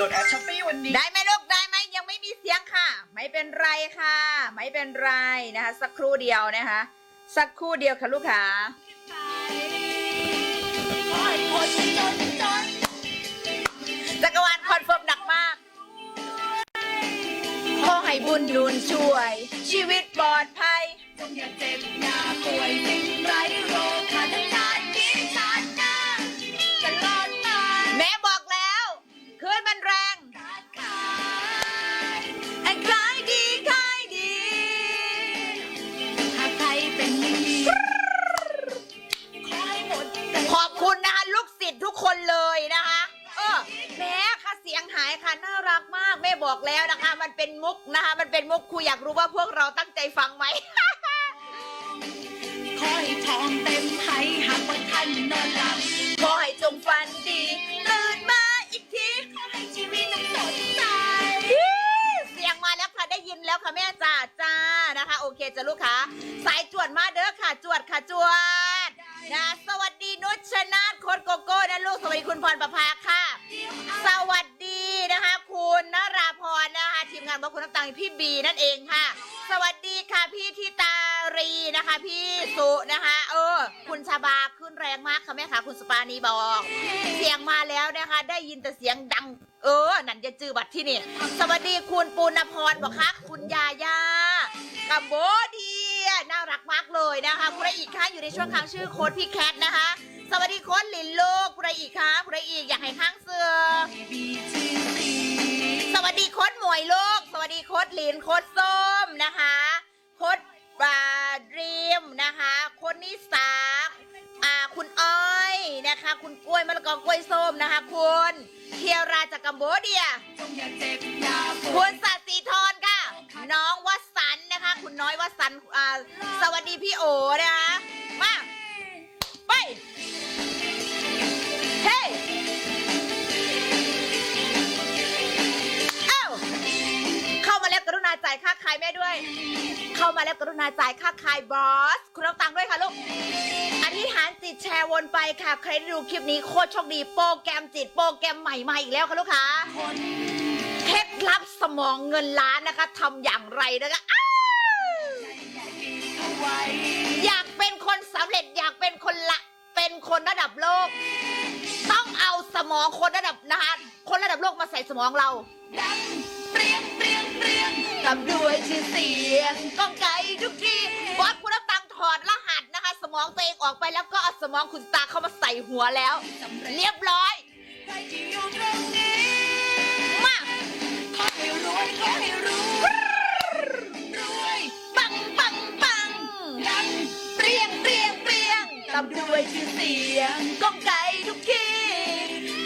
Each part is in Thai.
หลดแอปช้อปปี้วันนี้ ได้ไหมลูกได้ไหมยังไม่มีเสียงค่ะ ไม่เป็นไรค่ะ ไม่เป็นไรนะคะ สักครู่เดียวนะคะ สักครู่เดียวค่ะลูกค้าจักรวาลคอนเฟิร์มหนักมากขอให้บุญหนุนช่วย ชีวิตปลอดภัยจงอย่าเจ็บอย่าป่วยสิ่งไร้โรค ทุกคนเลยนะคะเออแม้ค่ะเสียงหายค่ะน่ารักมากแม่บอกแล้วนะคะ มันเป็นมุกนะคะ มันเป็นมุกครูอยากรู้ว่าพวกเราตั้งใจฟังไหม ขอให้ทองเต็มไหหากว่าท่านนอนหลับขอให้จงฝันดีตื่นมาอีกทีขอให้ชีวิตต้องสดใสเสียงมาแล้วค่ะได้ยินแล้วค่ะแม่จ้าจ้านะคะ โอเคจ้ะลูกค้าสายจวดมาเด้อค่ะจวดค่ะจวด นะสวัสดีนุชชนาธโคดโกโก้นะลูกสวัสดีคุณพรประภาค่ะ สวัสดีนะคะ คุณนราพรนะคะทีมงานบอกคุณน้ำตังพี่บีนั่นเองค่ะ สวัสดีค่ะพี่ทิตารีนะคะ พี่สุนะคะ เออ คุณชาบาขึ้นแรงมากค่ะแม่ค่ะคุณสปานีบอก เสียงมาแล้วนะคะ ได้ยินแต่เสียงดัง เออ นันจะจือบัตรที่นี่ สวัสดีคุณปูนพรบอกคะคุณยาย่ากัมโบดี น่ารักมากเลยนะคะคุณไรอีกคะอยู่ในช่วงค้างชื่อโค้ดพี่แคทนะคะ สวัสดีโค้ดหลินโลกคุณไรอีกคะคุณไรอีกอยากให้ข้างเสือมีชื่อสวัสดีโค้ดหมวยโลกสวัสดีโค้ดหลินโค้ดส้มนะคะโค้ดบาดรีมนะคะโค้ดนิสาอ่าคุณอ้อยนะคะ คุณกล้วยมะละกอกล้วยส้มนะคะ คุณเทียราจากกัมโบเดียคุณสัตย์สีทร น้องวสันนะคะ คุณน้อยวสันอ่าสวัสดีพี่โอนะคะมาไปเฮ้เอ้าเข้ามาแล้วกรุณาจ่ายค่าขายแม่ด้วย เข้ามาแล้วกรุณาจ่ายค่าขายบอส คุณรับตังค์ด้วยค่ะลูกอธิษฐานจิตแชร์วนไปค่ะ ใครได้ดูคลิปนี้โคตรโชคดีโปรแกรมจิตโปรแกรมใหม่มาอีกแล้วค่ะลูกค้า ลับสมองเงินล้านนะคะทำอย่างไรนะคะอยากเป็นคนสำเร็จอยากเป็นคนละเป็นคนระดับโลก ต้องเอาสมองคนระดับนะคะคนระดับโลกมาใส่สมองเราดังเปรี้ยงเปรียงเปรียงทำด้วยชื่อเสียงก้องไก่ทุกทีบอสคุณตังถอดรหัสนะคะ สมองตัวเองออกไปแล้วก็เอาสมองคุณตาเข้ามาใส่หัวแล้วสำเร็จเรียบร้อย ขอให้รวยรวยปังปังปังดังเปรี้ยงเปรี้ยงเปรี้ยงทำด้วยชื่อเสียงก้องไก่ทุกที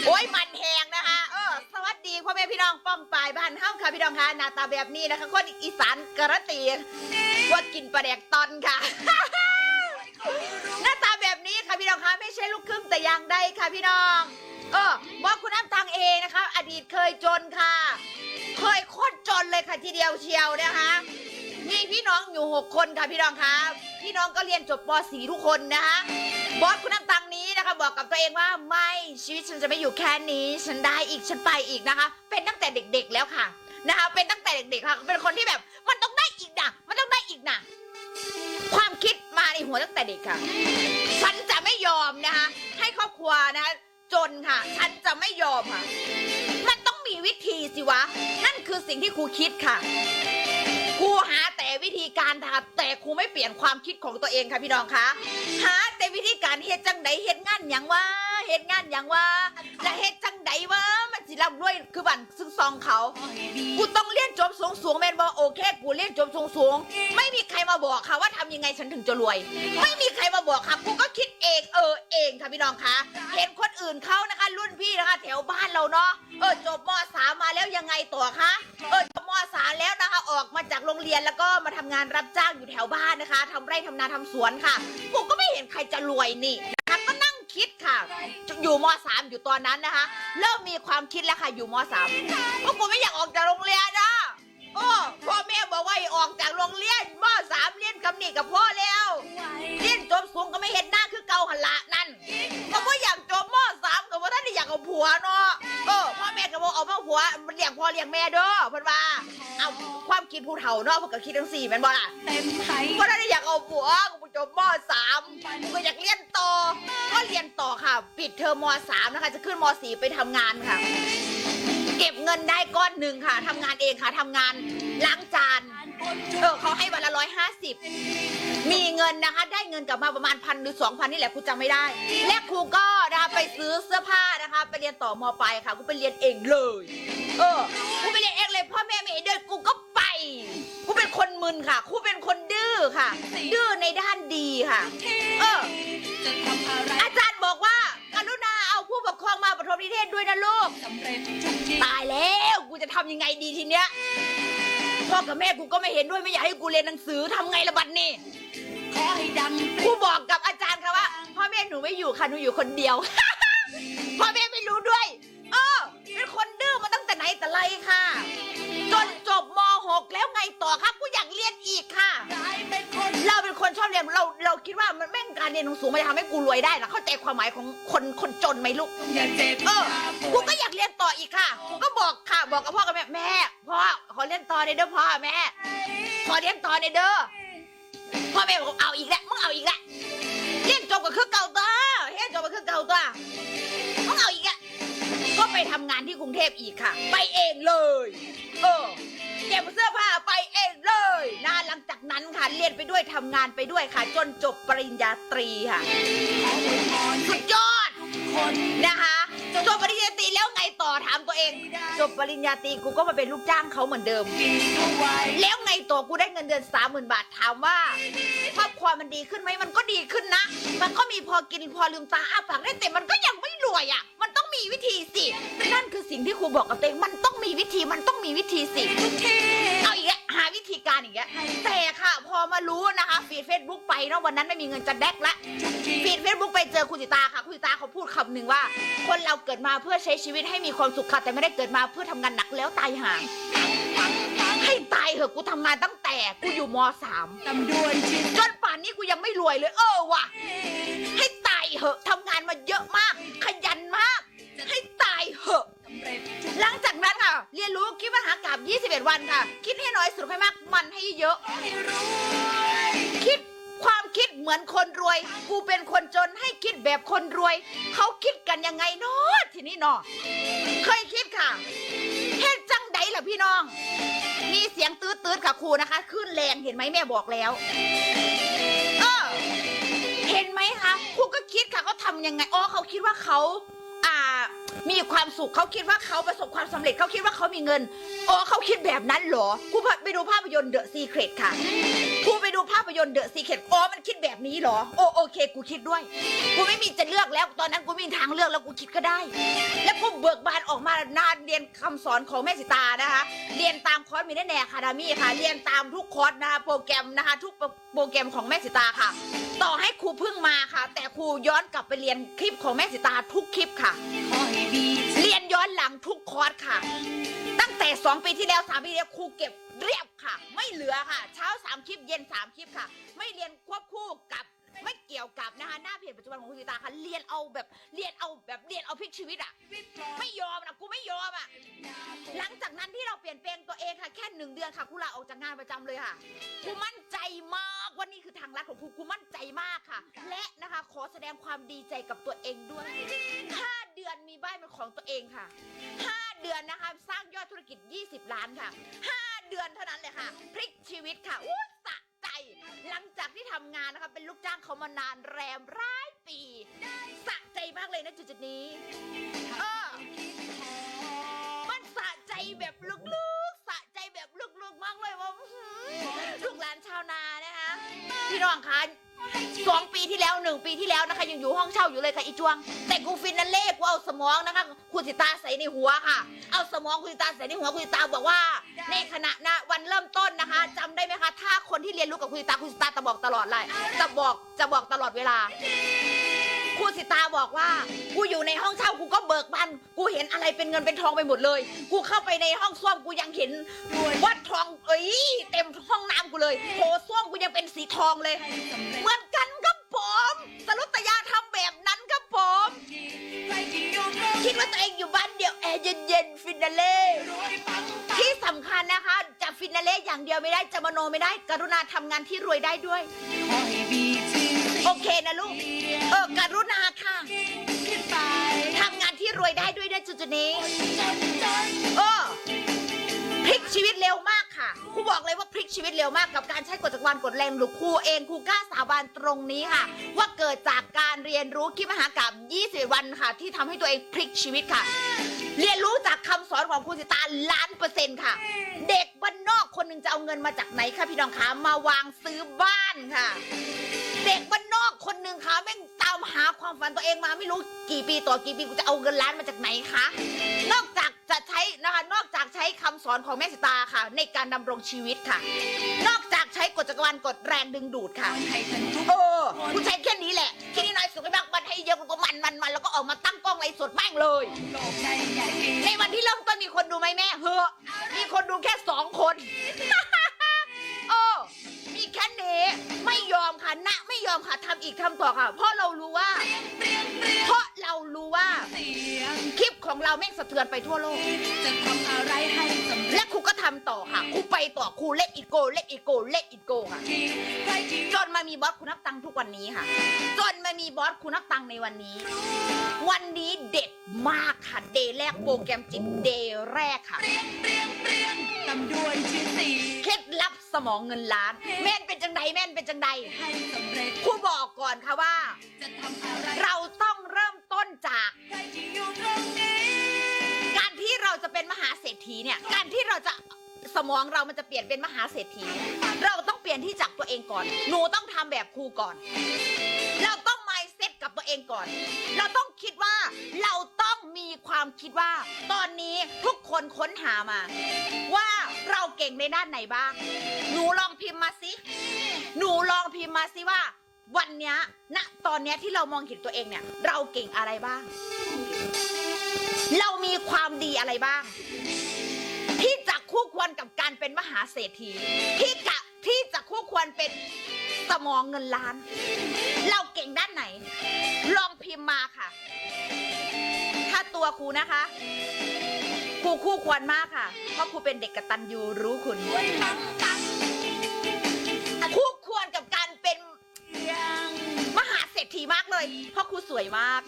โอ้ยมันแหงนะคะเออสวัสดีพ่อแม่พี่น้องป้องปลายบ้านเฮ้าค่ะพี่น้องค่ะหน้าตาแบบนี้นะคะ คนอีสานกระตีว่ากินปลาแดกตอนค่ะ หน้าตาแบบนี้ค่ะพี่น้องคะไม่ใช่ลูกครึ่งแต่อย่างใดค่ะพี่น้อง เออบอกคุณน้ำตังเองนะคะ อดีตเคยจนค่ะ เคยโคตรจนเลยค่ะทีเดียวเชียวนะคะมีพี่น้องอยู่หกคนค่ะพี่น้องคะพี่น้องก็เรียนจบป .4 ทุกคนนะคะบอสคุณน้ำตังนี้นะคะ บอกกับตัวเองว่าไม่ชีวิตฉันจะไม่อยู่แค่นี้ ฉันได้อีกฉันไปอีกนะคะ เป็นตั้งแต่เด็กๆแล้วค่ะนะคะ เป็นตั้งแต่เด็กๆค่ะ เป็นคนที่แบบมันต้องได้อีกนะมันต้องได้อีกนะความคิดมาในหัวตั้งแต่เด็กค่ะ ฉันจะไม่ยอมนะคะ ให้ครอบครัวนะคะ จนค่ะ ฉันจะไม่ยอมค่ะ มันต้องมีวิธีสิวะ นั่นคือสิ่งที่ครูคิดค่ะ ครูหาแต่วิธีการทำแต่ครูไม่เปลี่ยนความคิดของตัวเองค่ะพี่น้องคะ หาแต่วิธีการเฮ็ดจังไดเฮ็ดงานหยังว่า เฮ็ดงานหยังวะและเฮ็ดจังไดวะมันสิร่ำรวยคือบันซึ่งซองเขาขอให้ดีกูต้องเรียนจบสูงสูงๆแมนบอโอเค กูเรียนจบสูงสูงๆไม่มีใครมาบอกค่ะว่าทำยังไงฉันถึงจะรวย ไม่มีใครมาบอกค่ะกูก็คิดเองเออเองค่ะพี่น้องคะเห็นคนอื่นเขานะคะ รุ่นพี่นะคะ แถวบ้านเราเนาะเออจบมสามมาแล้วยังไงต่อคะเออจบมสามแล้วนะคะออกมาจากโรงเรียนแล้วก็มาทำงานรับจ้างอยู่แถวบ้านนะคะทำไร่ทำนาทำสวนค่ะกูก็ไม่เห็นใครจะรวยนี่ นะคะก็นั่งคิดค่ะ อยู่มสามอยู่ตอนนั้นนะคะ เริ่มมีความคิดแล้วค่ะอยู่มสามว่ากูไม่อยากออกจากโรงเรียนนะโอ้พ่อแม่บอกว่าให้ออกจากโรงเรียนมสามเรียนคำนี้กับพ่อแล้ว เรียนจบสูงก็ไม่เห็น ว่าอยากจบมสามก็ว่าท่านได้อยากเอาผัวเนาะเออพ่อแม่ก็บอกบ่เอามาหัวเลี้ยงพ่อเลี้ยงแม่เด้อเพิ่นว่าเอาความคิดผู้เฒ่าเนาะเพิ่นก็คิดทั้งสี่แม่นบ่ล่ะเต็มไหกูก็ได้อยากเอาผัวกูจบมสามกูก็อยากเรียนต่อก็เรียนต่อค่ะ ปิดเทอมมสามนะคะ จะขึ้นมสี่ไปทำงานค่ะ เก็บเงินได้ก้อนหนึ่งค่ะทำงานเองค่ะทำงานล้างจาน เออเขาให้วันละร้อยห้าสิบ มีเงินนะคะ ได้เงินกลับมาประมาณพันหรือสองพันนี่แหละครูจำไม่ได้ และครูก็ นะคะไปซื้อเสื้อผ้านะคะ ไปเรียนต่อมปลายค่ะ กูไปเรียนเองเลย เออ กูไปเรียนเองเลยพ่อแม่ไม่เห็นด้วยกูก็ไป กูเป็นคนมึนค่ะ กูเป็นคนดื้อค่ะ ดื้อในด้านดีค่ะ เออ อาจารย์บอกว่า กรุณาเอาผู้ปกครองมาปฐมนิเทศด้วยนะลูกตายแล้ว กูจะทำยังไงดีทีเนี้ย พ่อกับแม่กูก็ไม่เห็นด้วยไม่อยากให้กูเรียนหนังสือทำไงละบัดนี้ ครูบอกกับอาจารย์ค่ะว่า พ่อแม่หนูไม่อยู่ค่ะหนูอยู่คนเดียว พ่อแม่ไม่รู้ด้วยเออเป็นคนดื้อมาตั้งแต่ไหนแต่ไรค่ะ จนจบม .6 แล้วไงต่อครับกูอยากเรียนอีกค่ะเคเราเป็นคนชอบเรียนเราเราคิดว่ามันแม่งการเรียนสูงมันจะทำให้กูรวยได้เหรอเข้าใจความหมายของคนคนจนไหมลูก เออ กูก็อยากเรียนต่ออีกค่ะ กูก็บอกค่ะ บอกกับพ่อกับแม่ แม่ พ่อ ขอเรียนต่อในอยเด้อพ่อแม่ ขอเรียนต่อในอยเด้อ พ่อแม่บอกเอาอีกแล้วมึงเอาอีกแล้วเรียนจบก็คือเก่าตัวเรียนจบก็คือเก่าตัวมึงเอาอีกแล้วก็ไปทำงานที่กรุงเทพอีกค่ะ ไปเองเลย เออเก็บเสื้อผ้าไปเอง เลยนะหลังจากนั้นค่ะเรียนไปด้วยทำงานไปด้วยค่ะ จนจบปริญญาตรีค่ะ สุดยอดคนนะคะจบปริญญาตรีแล้วไงต่อถามตัวเอง จบปริญญาตรีกูก็มาเป็นลูกจ้างเขาเหมือนเดิม แล้วไงต่อกูได้เงินเดือนสามหมื่นบาทถามว่าครอบครัวมันดีขึ้นไหมมันก็ดีขึ้นนะ มันก็มีพอกินพอลืมตาอ้าปากได้แต่มันก็ยังไม่รวยอะ มันต้องมีวิธีสิ นั่นคือสิ่งที่ครูบอกกับตัวเองมันต้องมีวิธีมันต้องมีวิธีสิ หาวิธีการอีกแล้วแต่ค่ะ พอมารู้นะคะฟีดเฟซบุ๊กไปเนาะวันนั้นไม่มีเงินจะแดกละฟีดเฟซบุ๊กไปเจอคุณสิตาค่ะ คุณสิตาเขาพูดคำหนึ่งว่า คนเราเกิดมาเพื่อใช้ชีวิตให้มีความสุขค่ะแต่ไม่ได้เกิดมาเพื่อทำงานหนักแล้วตายห่าให้ตายเหอะกูทำงานตั้งแต่กูอยู่มสามตำดวยชิดจนป่านนี้กูยังไม่รวยเลย เออว่ะ ให้ตายเหอะทำงานมาเยอะมาก ขยันมาก ให้ตายเหอะ หลังจากนั้นค่ะ เรียนรู้คิดปัญหากลับ 21 วันค่ะ อยสรุปให้มากมันให้เยอะคิดความคิดเหมือนคนรวย กูเป็นคนจนให้คิดแบบคนรวย เขาคิดกันยังไงเนาะทีนี้เนาะเคยคิดค่ะเฮ็ดจังใดล่ะพี่น้อง มีเสียงตืดตืดๆค่ะครูนะคะขึ้นแรงเห็นไหมแม่บอกแล้วเออเห็นไหมคะครูก็คิดค่ะเขาทำยังไงอ๋อเขาคิดว่าเขา มีความสุขเขาคิดว่าเขาประสบความสำเร็จเขาคิดว่าเขามีเงินอ๋อเขาคิดแบบนั้นเหรอครูไปดูภาพยนตร์เดอะซีเครตค่ะครูไป ดูภาพยนตร์เดอะซีเคทอ๋อมันคิดแบบนี้เหรอ โอโอเค กูคิดด้วย กูไม่มีจะเลือกแล้ว ตอนนั้นกูไมมีทางเลือกแล้วกูคิดก็ได้ แล้วกูเบิกบานออกมานาเรียนคำสอนของแม่สิตานะคะ เรียนตามคอร์สมินแนคาดามี่ค่ะ เรียนตามทุกคอร์สนะคะโปรแกรมนะคะ ทุกโปรแกรมของแม่สิตาค่ะ ต่อให้ครูเพิ่งมาค่ะ แต่ครูย้อนกลับไปเรียนคลิปของแม่สิตาทุกคลิปค่ะ ยนย้อนหลังทุกคอร์สค่ะ ตั้งแต่ 2 ปีที่แล้ว 3 ปีที่แล้วครูเก็บเรียบค่ะ ไม่เหลือค่ะ เช้า 3 คลิป เย็น 3 คลิปค่ะ ไม่เรียนควบคู่กับไม่เกี่ยวกับนะคะหน้าเพจปัจจุบันของคุณสิตาค่ะเรียนเอาแบบเรียนเอาแบบเรียนเอาพลิกชีวิตอะไม่ยอมนะกูไม่ยอมอะหลังจากนั้นที่เราเปลี่ยนแปลงตัวเองค่ะแค่หนึ่งเดือนค่ะครูลาออกจากงานประจำเลยค่ะครูมั่นใจมาก ว่านี่คือทางลัดของครูครูมั่นใจมากค่ะ และนะคะขอแสดงความดีใจกับตัวเองด้วยห้าเดือนมีบ้านเป็นของตัวเองค่ะห้าเดือนนะคะสร้างยอดธุรกิจ 20 ล้านค่ะห้าเดือนเท่านั้นเลยค่ะ พลิกชีวิตค่ะอู้สะใจ หลังจากที่ทำงานนะคะเป็นลูกจ้างเขามานานแรมร้ายปีสะใจมากเลยนะจุดจุดๆนี้เออมันสะใจแบบลึกๆสะใจแบบ ลึกๆมากเลยว่าอื้อหือลูกหลานชาวนานะคะพี่น้องคะสองปีที่แล้วหนึ่งปีที่แล้วนะคะยังอยู่ห้องเช่าอยู่เลยค่ะอีจวง แต่กูฟินนันเล่กูเอาสมองนะคะคุณสิตาใส่ในหัวค่ะ เอาสมองคุณสิตาใส่ในหัวคุณสิตาบอกว่า ในขณะนะวันเริ่มต้นนะคะจำได้ไหมคะ ถ้าคนที่เรียนรู้กับคุณสิตาคุณสิตาจะบอกตลอดเลยจะบอกจะบอกตลอดเวลา ครูสิตาบอกว่า กูอยู่ในห้องเช่ากูก็เบิกบัน กูเห็นอะไรเป็นเงินเป็นทองไปหมดเลย กูเข้าไปในห้องส้วมกูยังเห็นวัดทองเอ้ยเต็มห้องน้ำกูเลยโถส้วมกูยังเป็นสีทองเลย เหมือนกันครับผมสรุตยาทำแบบนั้นครับผม คิดว่าตัวเองอยู่บ้านเดียวแอร์เย็นๆฟินาเล่ที่สำคัญนะคะ จะฟินาเล่อย่างเดียวไม่ได้จะมโนไม่ได้ กรุณาทำงานที่รวยได้ด้วย ขอ โอเคนะลูก เออการุณาค่ะทำงานที่รวยได้ด้วยนะจุดๆนี้จนจนเออพลิกชีวิตเร็วมากค่ะครูบอกเลยว่าพลิกชีวิตเร็วมากกับการใช้กฎจักรวาลกฎแรงหรือครูเองครูกล้าสาบานตรงนี้ค่ะ ว่าเกิดจากการเรียนรู้คิดมหากรรม 20 วันค่ะ ที่ทำให้ตัวเองพลิกชีวิตค่ะ เรียนรู้จากคำสอนของครูสิตาล้านเปอร์เซ็นต์ค่ะ เด็กบ้านนอกคนหนึ่งจะเอาเงินมาจากไหนคะพี่น้องคะมาวางซื้อบ้านค่ะ เด็กบ้านนอกคนหนึ่งค่ะแม่งตามหาความฝันตัวเองมาไม่รู้กี่ปีต่อกี่ปีกูจะเอาเงินล้านมาจากไหนคะนอกจากจะใช้นะคะ นอกจากใอนของแม่สิตาค่ะ ในการดำรงชีวิตค่ะ นอกจากใช้กฎจักรวาลกฎแรงดึงดูดค่ะให้ทันทุกเออคุณใช้แค่นี้แหละแค่นี้น้อยสุดไม่มากมันให้เยอะก็มันมันมันแล้วก็ออกมาตั้งกล้องไลฟ์สดแม่งเลย ในวันที่เริ่มต้นมีคนดูไหมแม่เฮ้อมีคนดูแค่สองคน แค่นี้ ไม่ยอมค่ะณไม่ยอมค่ะทำอีกทำต่อค่ะ เพราะเรารู้ว่า เพราะเรารู้ว่า คลิปของเราแม่งสะเทือนไปทั่วโลก จะทำอะไรให้สำเร็และครูก็ทำต่อค่ะครูไปต่อครูเล่นอีโก้เล่นอีโก้เล่นอีโก้ค่ะ ใครที่จนมามีบอสคุณนับตังค์ทุกวันนี้ค่ะ จนมามีบอสคุณนับตังค์ในวันนี้ วันนี้เด็ดมากค่ะ เดย์แรกโปรแกรมจิตเดย์แรกค่ะเปรี้ยงเปรี้ยงเปรี้ยงตำด้วยชื่อเสียง เคล็ดลับสมองเงินล้าน แม่นเป็นจังใดแม่นเป็นจังใดให้สำเร็จครูบอกก่อนค่ะว่า จะทำอะไรเราต้องเริ่มต้นจาก ใครที่อยู่ตรงนี้การที่เราจะเป็นมหาเศรษฐีเนี่ย การที่เราจะสมองเรามันจะเปลี่ยนเป็นมหาเศรษฐี เราต้องเปลี่ยนที่จากตัวเองก่อน หนูต้องทำแบบครูก่อน เราต้อง mindset กับตัวเองก่อน เราต้องคิดว่าเราต้องมีความคิดว่า ตอนนี้ทุกคนค้นหามา ว่าเราเก่งในด้านไหนบ้าง หนูลองพิมพ์มาสิหนูลองพิมพ์มาสิว่า วันเนี้ยณตอนเนี้ยที่เรามองเห็นตัวเองเนี่ย เราเก่งอะไรบ้าง เรามีความดีอะไรบ้าง ที่จะคู่ควรกับการเป็นมหาเศรษฐีที่กะที่จะคู่ควรเป็น สมองเงินล้าน เราเก่งด้านไหน ลองพิมพ์มาค่ะ ถ้าตัวครูนะคะครูคู่ควรมากค่ะ เพราะครูเป็นเด็กกตัญญูรู้คุณคู่ควรกับการเป็นมหาเศรษฐีมากเลย เพราะครูสวยมาก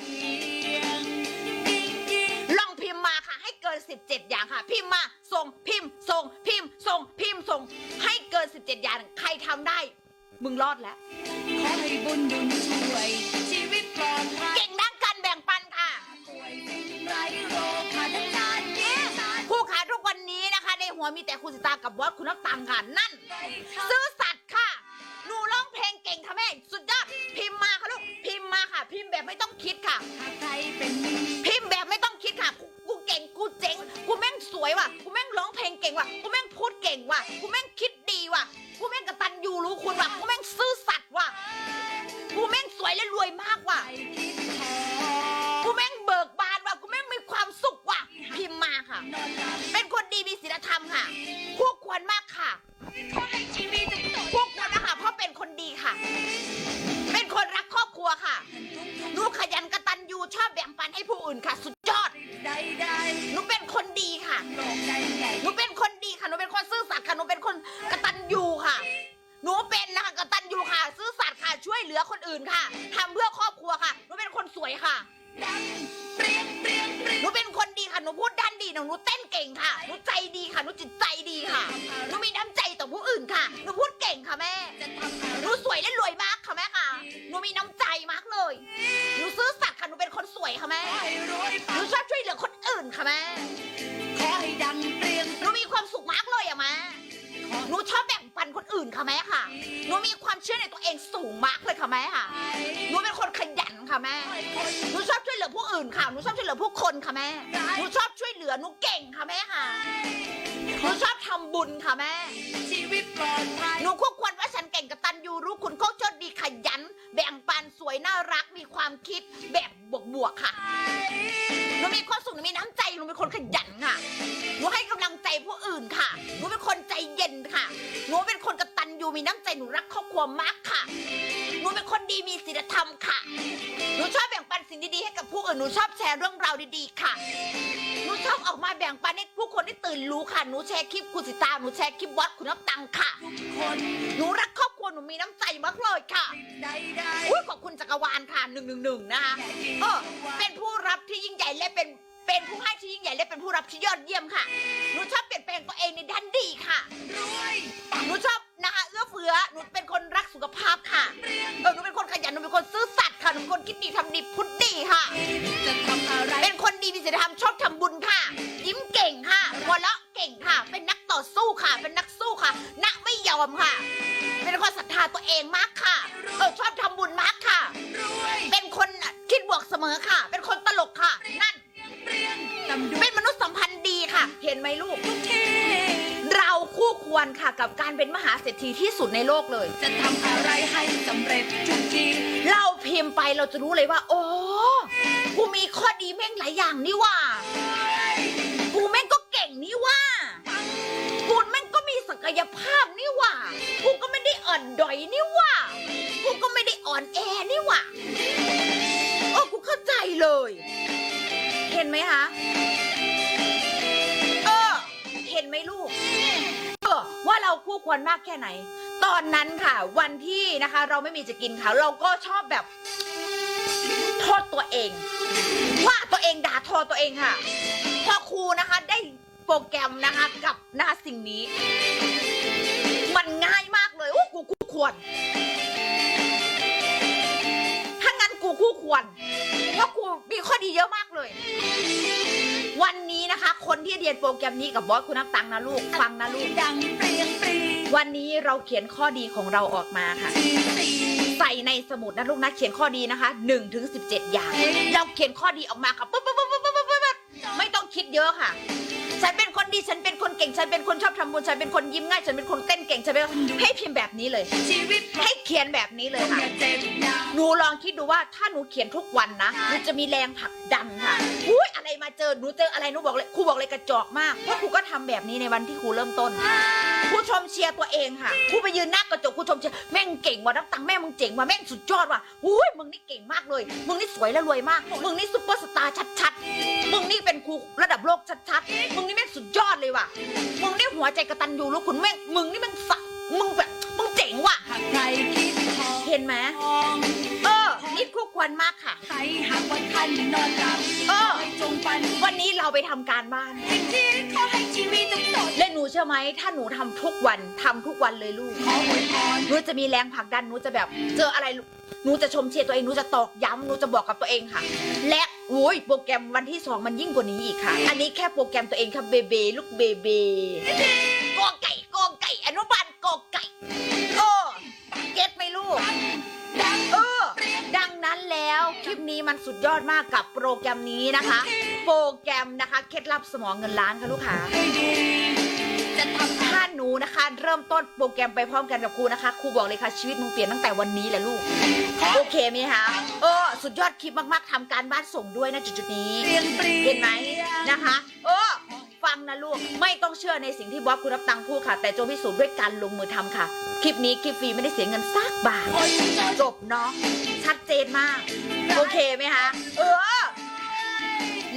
ลองพิมพ์มาค่ะ ให้เกิน 17 อย่างค่ะ พิมพ์มาส่งพิมพ์ส่งพิมพ์ส่งพิมพ์ส่งให้เกิน 17 อย่างใครทำได้ มึงรอดแล้ว ขอให้บุญดุลช่วย ชีวิตปลอดภัยเก่งด้านการแบ่งปันค่ะ ป่วยสิ้นไร้โรคขาดชาติกินสารผู้ขายทุกวันนี้นะคะ ในหัวมีแต่คุณสิตากับบอสคุณนักตังค่ะ นั่น ไร้ค่า ซื้อสัตว์ค่ะ หนูร้องเพลงเก่งค่ะแม่ สุดยอด พิมพ์มาค่ะลูก พิมพ์มาค่ะ พิมพ์แบบไม่ต้องคิดค่ะ หากใครเป็นหนี้ สวยว่ะ กูแม่งร้องเพลงเก่งว่ะ กูแม่งพูดเก่งว่ะ กูแม่งคิดดีว่ะ กูแม่งกตัญญูรู้คุณว่ะ กูแม่งซื่อสัตย์ว่ะ กูแม่งสวยและรวย หลือหนูเก่งค่ะแม่ค่ะหนูชอบทำบุญค่ะแม่ ชีวิตปลอดภัยหนูคู่ควรว่าฉันเก่งกับตันยูรู้คุณโคกจดดีขยัน แบ่งปันสวยน่ารักมีความคิดแบบบวกๆค่ะ หนูมีความสุขหนูมีน้ำใจหนูเป็นคนขยันค่ะ หนูให้กำลังใจผู้อื่นค่ะ หนูเป็นคนใจเย็นค่ะ หนูเป็นคนกตัญ ญูมีน้ำใจหนูรักครอบครัวมากค่ะ หนูเป็นคนดีมีศีลธรรมค่ะ หนูชอบแบ่งปันสิ่งดีๆให้กับผู้อื่น หนูชอบแชร์เรื่องราวดีๆค่ะ หนูชอบออกมาแบ่งปันให้ผู้คนได้ตื่นรู้ค่ะ หนูแชร์คลิปคุณสิตา หนูแชร์คลิปวัดคุณน้ำตังค่ะคนหนูรักครอบครัว หนูมีน้ำใจมากเลยค่ะใดใดอุ้ยขอบคุณจักรวาลค่ะหนึ่งหนึ่งหนึ่งนะคะเออเป็นผู้รับที่ยิ่งใหญ่และเป็นเป็นผู้ให้ที่ยิ่งใหญ่และเป็นผู้รับที่ยอดเยี่ยมค่ะ หนูชอบเปลี่ยนแปลงตัวเองในด้านดีค่ะรวยหนูชอบ นะคะเอื้อเฟื้อหนูเป็นคนรักสุขภาพค่ะเออหนูเป็นคนขยันหนูเป็นคนซื่อสัตย์ค่ะหนูเป็นคนคิดดีทำดีพูดดีค่ะ จะทำอะไรเป็นคนดีมีศีลธรรมชอบทำบุญค่ะ ยิ้มเก่งค่ะหัวเราะเก่งค่ะ เป็นนักต่อสู้ค่ะ เป็นนักสู้ค่ะนักไม่ยอมค่ะ เป็นคนศรัทธาตัวเองมากค่ะเออชอบทำบุญมาก คู่ควรค่ะกับการเป็นมหาเศรษฐีที่สุดในโลกเลย จะทำอะไรให้สำเร็จทุกทีเราพิมพ์ไปเราจะรู้เลยว่า โอ้กูมีข้อดีแม่งหลายอย่างนี่ว่ากูแม่งก็เก่งนี่ว่ากูแม่งก็มีศักยภาพนี่ว่ากูก็ไม่ได้อ่อนดอยนี่ว่ากูก็ไม่ได้อ่อนแอนี่ว่าโอ้กูเข้าใจเลย เห็นไหมคะเออ เห็นไหมลูกเออ ว่าเราคู่ควรมากแค่ไหน ตอนนั้นค่ะ วันที่นะคะ เราไม่มีจะกินค่ะ เราก็ชอบแบบโทษตัวเองว่าตัวเองด่าทอตัวเองค่ะพอครูนะคะได้โปรแกรมนะคะกับนะคะสิ่งนี้ มันง่ายมากเลยโอ้กูคู่ควรถ้างั้นกูคู่ควรเพราะกูมีข้อดีเยอะมากเลย คะคนที่เรียนโปรแกรมนี้กับบอสคุณนับตังค์นะลูกฟังนะลูกดังเปรี้ยงปรีวันนี้เราเขียนข้อดีของเราออกมาค่ะสีสีใส่ในสมุดนะลูกนะเขียนข้อดีนะคะ1ถึง17อย่าง เราเขียนข้อดีออกมาค่ะปุ๊บปุ๊บปุ๊บปุ๊บปุ๊บปุ๊บปุ๊บไม่ต้องคิดเยอะค่ะ ฉันเป็นคนดีฉันเป็นคนเก่งฉันเป็นคนชอบทำบุญฉันเป็นคนยิ้มง่ายฉันเป็นคนเต้นเก่งฉันเป็นให้พิมพ์แบบนี้เลย ชีวิตให้เขียนแบบนี้เลยต้องค่ะอย่าเจ็บหนักหนูลองคิดดูว่าถ้าหนูเขียนทุกวันนะหนูจะมีแรงผลักดันค่ะอุ้ยอะไรมาเจอหนูเจออะไรหนูบอกเลยครูบอกเลยกระจอกมากเพราะครูก็ทำแบบนี้ในวันที่ครูเริ่มต้นครูชมเชียร์ตัวเองค่ะครูไปยืนหน้ากระจกครูชมเชียร์แม่งเก่งว่ะนักตังแม่มึงเจ๋งว่ะแม่งสุดยอดว่ะอุ้ยมึงนี่เก่งมากเลย มึงนี่สวยและรวยมาก มึงนี่ซุปเปอร์สตาร์ชัดๆมึงนี่เป็นครูระดับโลกชัดๆมึงนี่แม่งสุดยอดเลยว่ะ มึงนี่หัวใจกระตันยูรู้คุณแม่ง มึงนี่แม่งสะมึงแบบ มึงเจ๋งว่ะหากใครคิดทองเห็นไหมทองเออ นี่คู่ควรมากค่ะ ใครหากว่าท่านนอนหลับเออขให้จงปันวันนี้เราไปทำการบ้าน สิ่งที่ขอให้ชีวิตต้องสดและหนูเชื่อไหมถ้าหนูทำทุกวันทำทุกวันเลยลูก ขออวยพรหนูจะมีแรงผลักดันหนูจะแบบ เจออะไรหนูจะชมเชียร์ตัวเองหนูจะตอกย้ำหนูจะบอกกับตัวเองค่ะ และโอ้ยโปรแกรมวันที่สองมันยิ่งกว่านี้อีกค่ะ อันนี้แค่โปรแกรมตัวเองค่ะเบเบลูกเบเบกอไก่กอไก่ ดยอดมากกับโปรแกรมนี้นะคะ โปรแกรมนะคะเคล็ดลับสมองเงินล้านค่ะลูกค้าให้ดีจะทำถ้าหนูนะคะ เริ่มต้นโปรแกรมไปพร้อมกันกับครูนะคะครูบอกเลยค่ะชีวิตมึงเปลี่ยนตั้งแต่วันนี้แหละลูก โอเคไหมคะเออสุดยอดคลิปมากๆทำการบ้านส่งด้วยนะจุดๆนี้เปรี้ยงปรีเห็นไหมนะคะ เออ ฟังนะลูก ไม่ต้องเชื่อในสิ่งที่บอสคุณรับตังค์พูดค่ะ แต่จงพิสูจน์ด้วยการลงมือทำค่ะ คลิปนี้คลิปฟรีไม่ได้เสียเงินสักบาทจบเนาะชัดเจนมาก โอเคไหมคะ เออ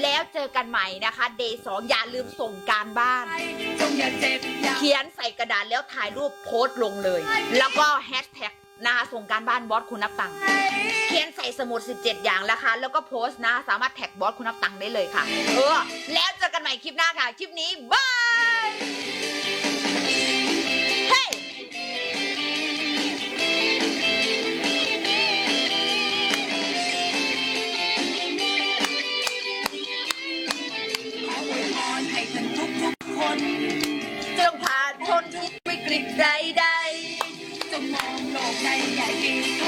แล้วเจอกันใหม่นะคะเดย์สองอย่าลืมส่งการบ้านเจ็บอย่าเขียนใส่กระดาษแล้วถ่ายรูปโพสต์ลงเลย แล้วก็แฮชแท็ก นะคะส่งการบ้านบอสคุณนับตังค์เขียนใส่สมุด 17 อย่างแล้วคะ แล้วก็โพสต์นะสามารถแท็กบอสคุณนับตังค์ได้เลยค่ะ เออ แล้วเจอกันใหม่คลิปหน้าค่ะ คลิปนี้บายเฮ้จงผ่านพ้นทุกวิกฤตใด nadie aquí.